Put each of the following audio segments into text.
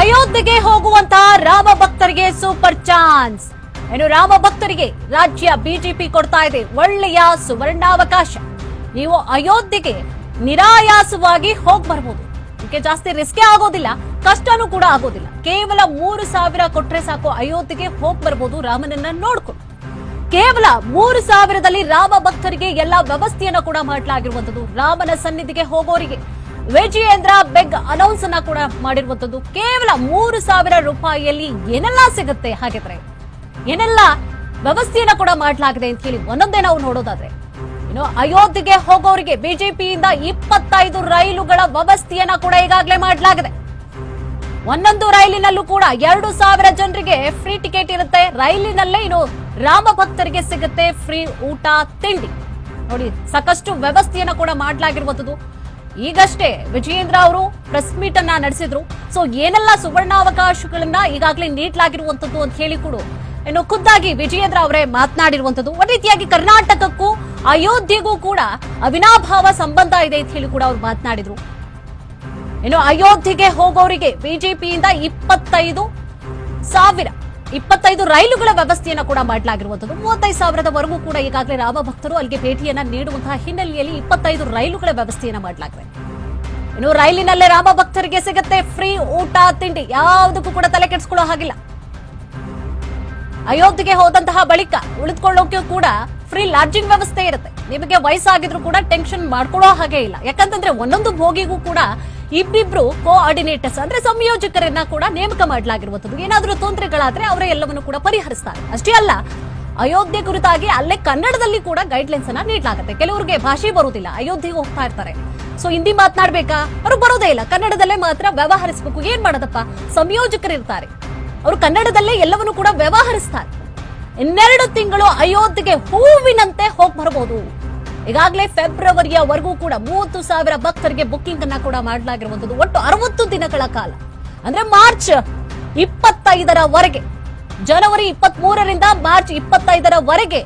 ಅಯೋಧ್ಯೆಗೆ ಹೋಗುವಂತ ರಾಮ ಭಕ್ತರಿಗೆ ಸೂಪರ್ ಚಾನ್ಸ್. ಏನು ರಾಮ ಭಕ್ತರಿಗೆ ರಾಜ್ಯ ಬಿಜೆಪಿ ಕೊಡ್ತಾ ಇದೆ, ಒಳ್ಳೆಯ ಸುವರ್ಣಾವಕಾಶ. ನೀವು ಅಯೋಧ್ಯೆಗೆ ನಿರಾಯಾಸವಾಗಿ ಹೋಗ್ ಬರ್ಬೋದು ಇದಕ್ಕೆ ಜಾಸ್ತಿ ರಿಸ್ಕೇ ಆಗೋದಿಲ್ಲ, ಕಷ್ಟನೂ ಕೂಡ ಆಗೋದಿಲ್ಲ. ಕೇವಲ ಮೂರು ಸಾವಿರ ಕೊಟ್ರೆ ಸಾಕು ಅಯೋಧ್ಯೆಗೆ ಹೋಗ್ ಬರ್ಬೋದು ರಾಮನನ್ನ ನೋಡ್ಕೊಂಡು. ಕೇವಲ ಮೂರು ಸಾವಿರದಲ್ಲಿ ರಾಮ ಭಕ್ತರಿಗೆ ಎಲ್ಲಾ ವ್ಯವಸ್ಥೆಯನ್ನ ಕೂಡ ಮಾಡಲಾಗಿರುವಂತದ್ದು ರಾಮನ ಸನ್ನಿಧಿಗೆ ಹೋಗೋರಿಗೆ. ವಿಜಯೇಂದ್ರ ಬೆಗ್ ಅನೌನ್ಸ್ ಅನ್ನ ಕೂಡ ಮಾಡಿರುವಂತದ್ದು. ಕೇವಲ ಮೂರು ಸಾವಿರ ರೂಪಾಯಿಯಲ್ಲಿ ಏನೆಲ್ಲ ಸಿಗುತ್ತೆ? ಹಾಗಿದ್ರೆ ಏನೆಲ್ಲ ವ್ಯವಸ್ಥೆಯನ್ನ ಕೂಡ ಮಾಡಲಾಗಿದೆ ಅಂತ ಹೇಳಿ ಒಂದೊಂದೇ ನಾವು ನೋಡೋದಾದ್ರೆ. ಇನ್ನು ಅಯೋಧ್ಯೆಗೆ ಹೋಗೋರಿಗೆ ಬಿಜೆಪಿಯಿಂದ ಇಪ್ಪತ್ತೈದು ರೈಲುಗಳ ವ್ಯವಸ್ಥೆಯನ್ನ ಕೂಡ ಈಗಾಗಲೇ ಮಾಡಲಾಗಿದೆ. ಒಂದೊಂದು ರೈಲಿನಲ್ಲೂ ಕೂಡ ಎರಡು ಸಾವಿರ ಜನರಿಗೆ ಫ್ರೀ ಟಿಕೆಟ್ ಇರುತ್ತೆ. ರೈಲಿನಲ್ಲೇ ಇನ್ನು ರಾಮ ಭಕ್ತರಿಗೆ ಸಿಗುತ್ತೆ ಫ್ರೀ ಊಟ, ತಿಂಡಿ. ನೋಡಿ, ಸಾಕಷ್ಟು ವ್ಯವಸ್ಥೆಯನ್ನ ಕೂಡ ಮಾಡಲಾಗಿರುವಂತದ್ದು. ಈಗಷ್ಟೇ ವಿಜಯೇಂದ್ರ ಅವರು ಪ್ರೆಸ್ ಮೀಟ್ ಅನ್ನ ನಡೆಸಿದ್ರು. ಸೊ ಏನೆಲ್ಲ ಸುವರ್ಣಾವಕಾಶಗಳನ್ನ ಈಗಾಗಲೇ ನೀಡಲಾಗಿರುವಂತದ್ದು ಅಂತ ಹೇಳಿ ಕೂಡ. ಇನ್ನು ಖುದ್ದಾಗಿ ವಿಜಯೇಂದ್ರ ಅವರೇ ಮಾತನಾಡಿರುವಂತದ್ದು ಒಂದ್ ರೀತಿಯಾಗಿ ಕರ್ನಾಟಕಕ್ಕೂ ಅಯೋಧ್ಯೆಗೂ ಕೂಡ ಅವಿನಾಭಾವ ಸಂಬಂಧ ಇದೆ ಅಂತ ಹೇಳಿ ಕೂಡ ಅವ್ರು ಮಾತನಾಡಿದ್ರು. ಇನ್ನು ಅಯೋಧ್ಯೆಗೆ ಹೋಗೋರಿಗೆ ಬಿಜೆಪಿಯಿಂದ ಇಪ್ಪತ್ತೈದು ಸಾವಿರ ಇಪ್ಪತ್ತೈದು ರೈಲುಗಳ ವ್ಯವಸ್ಥೆಯನ್ನ ಕೂಡ ಮಾಡಲಾಗಿರುವಂತದ್ದು ಮೂವತ್ತೈದು ಸಾವಿರದವರೆಗೂ ಕೂಡ ಈಗಾಗಲೇ ರಾಮ ಭಕ್ತರು ಅಲ್ಲಿಗೆ ಭೇಟಿಯನ್ನ ನೀಡುವಂತಹ ಹಿನ್ನೆಲೆಯಲ್ಲಿ ಇಪ್ಪತ್ತೈದು ರೈಲುಗಳ ವ್ಯವಸ್ಥೆಯನ್ನ ಮಾಡಲಾಗಿದೆ ಇನ್ನು ರೈಲಿನಲ್ಲೇ ರಾಮ ಭಕ್ತರಿಗೆ ಸಿಗುತ್ತೆ ಫ್ರೀ ಊಟ, ತಿಂಡಿ. ಯಾವುದಕ್ಕೂ ಕೂಡ ತಲೆ ಕೆಡಿಸ್ಕೊಳ್ಳೋ ಹಾಗಿಲ್ಲ. ಅಯೋಧ್ಯೆಗೆ ಹೋದಂತಹ ಬಳಿಕ ಉಳಿದುಕೊಳ್ಳೋಕೆ ಕೂಡ ಫ್ರೀ ಲಾಡ್ಜಿಂಗ್ ವ್ಯವಸ್ಥೆ ಇರುತ್ತೆ. ನಿಮಗೆ ವಯಸ್ಸಾಗಿದ್ರು ಕೂಡ ಟೆನ್ಷನ್ ಮಾಡ್ಕೊಳ್ಳೋ ಹಾಗೆ ಇಲ್ಲ. ಯಾಕಂತಂದ್ರೆ ಒಂದೊಂದು ಭೋಗಿಗೂ ಕೂಡ ಇಬ್ಬಿಬ್ರು ಕೋಆರ್ಡಿನೇಟರ್ಸ್ ಅಂದ್ರೆ ಸಂಯೋಜಕರನ್ನ ಕೂಡ ನೇಮಕ ಮಾಡಲಾಗಿರುವಂತದ್ದು ಏನಾದರೂ ತೊಂದರೆಗಳಾದ್ರೆ ಅವರೇ ಎಲ್ಲವನ್ನು ಕೂಡ ಪರಿಹರಿಸ್ತಾರೆ. ಅಷ್ಟೇ ಅಲ್ಲ, ಅಯೋಧ್ಯೆ ಕುರಿತಾಗಿ ಅಲ್ಲೇ ಕನ್ನಡದಲ್ಲಿ ಕೂಡ ಗೈಡ್ಲೈನ್ಸ್ ಅನ್ನ ನೀಡಲಾಗುತ್ತೆ. ಕೆಲವರಿಗೆ ಭಾಷೆ ಬರುವುದಿಲ್ಲ ಅಯೋಧ್ಯೆಗೆ ಹೋಗ್ತಾ ಇರ್ತಾರೆ. ಸೊ ಹಿಂದಿ ಮಾತನಾಡ್ಬೇಕಾ? ಅವರು ಬರೋದೇ ಇಲ್ಲ. ಕನ್ನಡದಲ್ಲೇ ಮಾತ್ರ ವ್ಯವಹರಿಸಬೇಕು. ಏನ್ ಮಾಡೋದಪ್ಪ? ಸಂಯೋಜಕರಿರ್ತಾರೆ. ಅವರು ಕನ್ನಡದಲ್ಲೇ ಎಲ್ಲವನ್ನು ಕೂಡ ವ್ಯವಹರಿಸ್ತಾರೆ. ಇನ್ನೆರಡು ತಿಂಗಳು ಅಯೋಧ್ಯೆಗೆ ಹೂವಿನಂತೆ ಹೋಗಿ ಬರಬಹುದು ಈಗಾಗಲೇ ಫೆಬ್ರವರಿಯವರೆಗೂ ಕೂಡ ಮೂವತ್ತು ಸಾವಿರ ಭಕ್ತರಿಗೆ ಬುಕ್ಕಿಂಗ್ ಅನ್ನ ಕೂಡ ಮಾಡಲಾಗಿರುವಂತದ್ದು ಒಟ್ಟು ಅರವತ್ತು ದಿನಗಳ ಕಾಲ. ಅಂದ್ರೆ ಮಾರ್ಚ್ ಇಪ್ಪತ್ತೈದರವರೆಗೆ, ಜನವರಿ ಇಪ್ಪತ್ತ್ ಮೂರರಿಂದ ಮಾರ್ಚ್ ಇಪ್ಪತ್ತೈದರವರೆಗೆ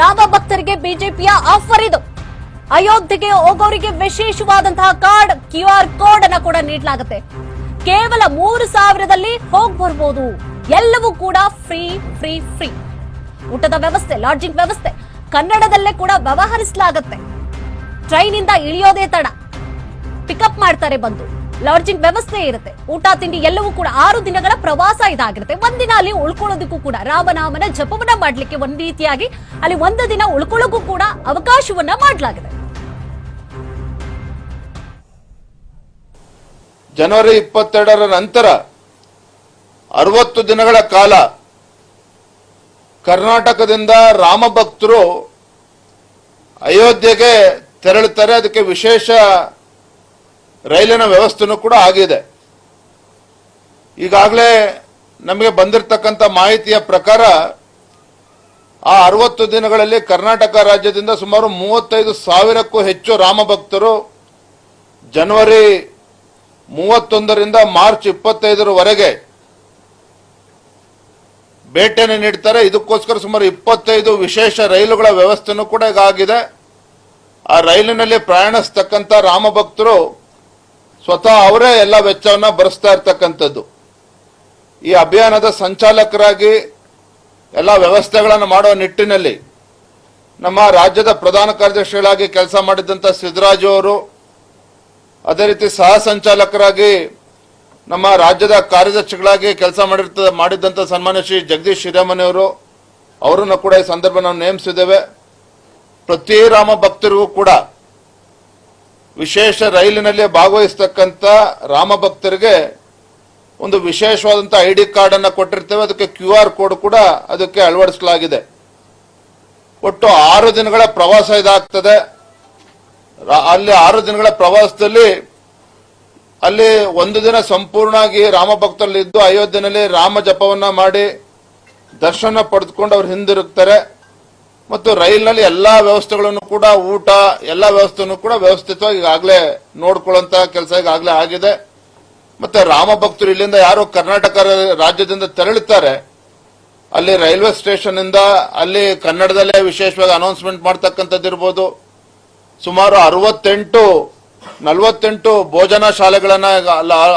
ರಾಮ ಭಕ್ತರಿಗೆ ಬಿಜೆಪಿಯ ಆಫರ್ ಇದು. ಅಯೋಧ್ಯೆಗೆ ಹೋಗೋರಿಗೆ ವಿಶೇಷವಾದಂತಹ ಕಾರ್ಡ್, ಕ್ಯೂ ಆರ್ ಕೋಡ್ ಅನ್ನ ಕೂಡ ನೀಡಲಾಗುತ್ತೆ. ಕೇವಲ ಮೂರು ಸಾವಿರದಲ್ಲಿ ಹೋಗ್ ಬರ್ಬೋದು. ಎಲ್ಲವೂ ಕೂಡ ಫ್ರೀ ಫ್ರೀ ಫ್ರೀ ಊಟದ ವ್ಯವಸ್ಥೆ ಲಾಡ್ಜಿಂಗ್ ವ್ಯವಸ್ಥೆ. ಕನ್ನಡದಲ್ಲೇ ಕೂಡ ವ್ಯವಹರಿಸಲಾಗತ್ತೆ. ಟ್ರೈನ್ ಇಂದ ಇಳಿಯೋದೇ ತಡ. ಪಿಕಪ್ ಮಾಡ್ತಾರೆ ಬಂದು. ಲಾಡ್ಜಿಂಗ್ ವ್ಯವಸ್ಥೆ ಇರುತ್ತೆ. ಊಟ, ತಿಂಡಿ ಎಲ್ಲವೂ ಕೂಡ ಆರು ದಿನಗಳ ಪ್ರವಾಸ ಇದಾಗಿರುತ್ತೆ. ಒಂದಿನ ಅಲ್ಲಿ ಉಳ್ಕೊಳ್ಳೋದಕ್ಕೂ ಕೂಡ ರಾಮನಾಮನ ಜಪವನ್ನ ಮಾಡ್ಲಿಕ್ಕೆ ಒಂದ್ ರೀತಿಯಾಗಿ ಅಲ್ಲಿ ಒಂದು ದಿನ ಉಳ್ಕೊಳ್ಳೋಕ್ಕೂ ಕೂಡ ಅವಕಾಶವನ್ನ ಮಾಡಲಾಗಿದೆ. ಜನವರಿ ಇಪ್ಪತ್ತೆರಡರ ನಂತರ ಅರವತ್ತು ದಿನಗಳ ಕಾಲ ಕರ್ನಾಟಕದಿಂದ ರಾಮ ಭಕ್ತರು ಅಯೋಧ್ಯೆಗೆ ತೆರಳುತ್ತಾರೆ. ಅದಕ್ಕೆ ವಿಶೇಷ ರೈಲಿನ ವ್ಯವಸ್ಥೆನೂ ಕೂಡ ಆಗಿದೆ. ಈಗಾಗಲೇ ನಮಗೆ ಬಂದಿರತಕ್ಕಂಥ ಮಾಹಿತಿಯ ಪ್ರಕಾರ ಆ ಅರವತ್ತು ದಿನಗಳಲ್ಲಿ ಕರ್ನಾಟಕ ರಾಜ್ಯದಿಂದ ಸುಮಾರು ಮೂವತ್ತೈದು ಸಾವಿರಕ್ಕೂ ಹೆಚ್ಚು ರಾಮ ಭಕ್ತರು ಜನವರಿ ಮೂವತ್ತೊಂದರಿಂದ ಮಾರ್ಚ್ ಇಪ್ಪತ್ತೈದರವರೆಗೆ ಭೇಟಿಯನ್ನು ನೀಡ್ತಾರೆ. ಇದಕ್ಕೋಸ್ಕರ ಸುಮಾರು ಇಪ್ಪತ್ತೈದು ವಿಶೇಷ ರೈಲುಗಳ ವ್ಯವಸ್ಥೆನೂ ಕೂಡ ಈಗ ಆಗಿದೆ. ಆ ರೈಲಿನಲ್ಲಿ ಪ್ರಯಾಣಿಸ್ತಕ್ಕಂಥ ರಾಮ ಭಕ್ತರು ಸ್ವತಃ ಅವರೇ ಎಲ್ಲ ವೆಚ್ಚವನ್ನ ಭರಿಸ್ತಾ ಇರ್ತಕ್ಕಂಥದ್ದು. ಈ ಅಭಿಯಾನದ ಸಂಚಾಲಕರಾಗಿ ಎಲ್ಲ ವ್ಯವಸ್ಥೆಗಳನ್ನು ಮಾಡುವ ನಿಟ್ಟಿನಲ್ಲಿ ನಮ್ಮ ರಾಜ್ಯದ ಪ್ರಧಾನ ಕಾರ್ಯದರ್ಶಿಗಳಾಗಿ ಕೆಲಸ ಮಾಡಿದಂಥ ಸಿದ್ದರಾಜು ಅವರು, ಅದೇ ರೀತಿ ಸಹ ಸಂಚಾಲಕರಾಗಿ ನಮ್ಮ ರಾಜ್ಯದ ಕಾರ್ಯದರ್ಶಿಗಳಾಗಿ ಕೆಲಸ ಮಾಡಿರ್ತ ಮಾಡಿದ್ದಂಥ ಸನ್ಮಾನ್ಯ ಶ್ರೀ ಜಗದೀಶ್ ಶ್ರೀರಾಮನೆಯವರು ಅವರನ್ನು ಕೂಡ ಈ ಸಂದರ್ಭ ನಾವು ನೇಮಿಸಿದ್ದೇವೆ. ಪ್ರತಿ ರಾಮ ಭಕ್ತರಿಗೂ ಕೂಡ ವಿಶೇಷ ರೈಲಿನಲ್ಲಿ ಭಾಗವಹಿಸ್ತಕ್ಕಂಥ ರಾಮ ಭಕ್ತರಿಗೆ ಒಂದು ವಿಶೇಷವಾದಂಥ ಐ ಡಿ ಕಾರ್ಡನ್ನು ಕೊಟ್ಟಿರ್ತೇವೆ. ಅದಕ್ಕೆ ಕ್ಯೂ ಆರ್ ಕೋಡ್ ಕೂಡ ಅದಕ್ಕೆ ಅಳವಡಿಸಲಾಗಿದೆ. ಒಟ್ಟು ಆರು ದಿನಗಳ ಪ್ರವಾಸ ಇದಾಗ್ತದೆ. ಅಲ್ಲಿ ಆರು ದಿನಗಳ ಪ್ರವಾಸದಲ್ಲಿ ಅಲ್ಲಿ ಒಂದು ದಿನ ಸಂಪೂರ್ಣವಾಗಿ ರಾಮ ಭಕ್ತರಲ್ಲಿ ಇದ್ದು ಅಯೋಧ್ಯೆಯಲ್ಲಿ ರಾಮ ಜಪವನ್ನ ಮಾಡಿ ದರ್ಶನ ಪಡೆದುಕೊಂಡು ಅವ್ರು ಹಿಂದಿರುತ್ತಾರೆ ಮತ್ತು ರೈಲಿನಲ್ಲಿ ಎಲ್ಲಾ ವ್ಯವಸ್ಥೆಗಳನ್ನು ಕೂಡ ಊಟ, ಎಲ್ಲಾ ವ್ಯವಸ್ಥೆಯನ್ನು ಕೂಡ ವ್ಯವಸ್ಥಿತವಾಗಿ ಈಗಾಗಲೇ ನೋಡ್ಕೊಳ್ಳುವಂತ ಕೆಲಸ ಈಗಾಗಲೇ ಆಗಿದೆ. ಮತ್ತೆ ರಾಮ ಭಕ್ತರು ಇಲ್ಲಿಂದ ಯಾರು ಕರ್ನಾಟಕ ರಾಜ್ಯದಿಂದ ತೆರಳುತ್ತಾರೆ ಅಲ್ಲಿ ರೈಲ್ವೆ ಸ್ಟೇಷನ್ ಇಂದ ಅಲ್ಲಿ ಕನ್ನಡದಲ್ಲೇ ವಿಶೇಷವಾಗಿ ಅನೌನ್ಸ್ಮೆಂಟ್ ಮಾಡ್ತಕ್ಕಂಥದ್ದಿರ್ಬೋದು. ಸುಮಾರು ಅರವತ್ತೆಂಟು ನಲವತ್ತೆಂಟು ಭೋಜನ ಶಾಲೆಗಳನ್ನ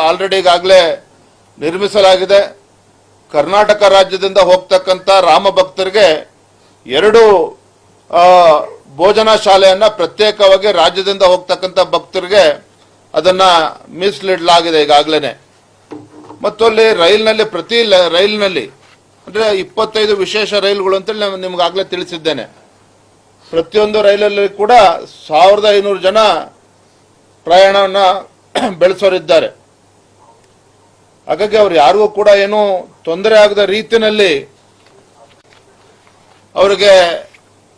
ಆಲ್ರೆಡಿ ಈಗಾಗಲೇ ನಿರ್ಮಿಸಲಾಗಿದೆ. ಕರ್ನಾಟಕ ರಾಜ್ಯದಿಂದ ಹೋಗ್ತಕ್ಕಂಥ ರಾಮ ಭಕ್ತರಿಗೆ ಎರಡು ಭೋಜನ ಶಾಲೆಯನ್ನ ಪ್ರತ್ಯೇಕವಾಗಿ ರಾಜ್ಯದಿಂದ ಹೋಗ್ತಕ್ಕಂಥ ಭಕ್ತರಿಗೆ ಅದನ್ನ ಮೀಸಲಿಡಲಾಗಿದೆ ಈಗಾಗಲೇ ಮತ್ತು ಅಲ್ಲಿ ರೈಲ್ನಲ್ಲಿ ಪ್ರತಿ ರೈಲಿನಲ್ಲಿ, ಅಂದ್ರೆ ಇಪ್ಪತ್ತೈದು ವಿಶೇಷ ರೈಲುಗಳು ಅಂತೇಳಿ ನಾನು ನಿಮ್ಗಾಗಲೇ ತಿಳಿಸಿದ್ದೇನೆ. ಪ್ರತಿಯೊಂದು ರೈಲಲ್ಲಿ ಕೂಡ ಸಾವಿರದ ಐನೂರು ಜನ ಪ್ರಯಾಣವನ್ನ ಬೆಳೆಸೋರಿದ್ದಾರೆ. ಹಾಗಾಗಿ ಅವ್ರು ಯಾರಿಗೂ ಕೂಡ ಏನು ತೊಂದರೆ ಆಗದ ರೀತಿಯಲ್ಲಿ ಅವರಿಗೆ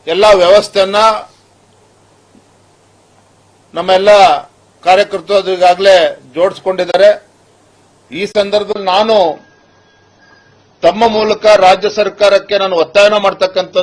ಎಲ್ಲ ವ್ಯವಸ್ಥೆಯನ್ನ ನಮ್ಮೆಲ್ಲ ಕಾರ್ಯಕರ್ತರು ಈಗಾಗಲೇ ಜೋಡಿಸ್ಕೊಂಡಿದ್ದಾರೆ. ಈ ಸಂದರ್ಭದಲ್ಲಿ ನಾನು ತಮ್ಮ ಮೂಲಕ ರಾಜ್ಯ ಸರ್ಕಾರಕ್ಕೆ ನಾನು ಒತ್ತಾಯನ ಮಾಡ್ತಕ್ಕಂಥ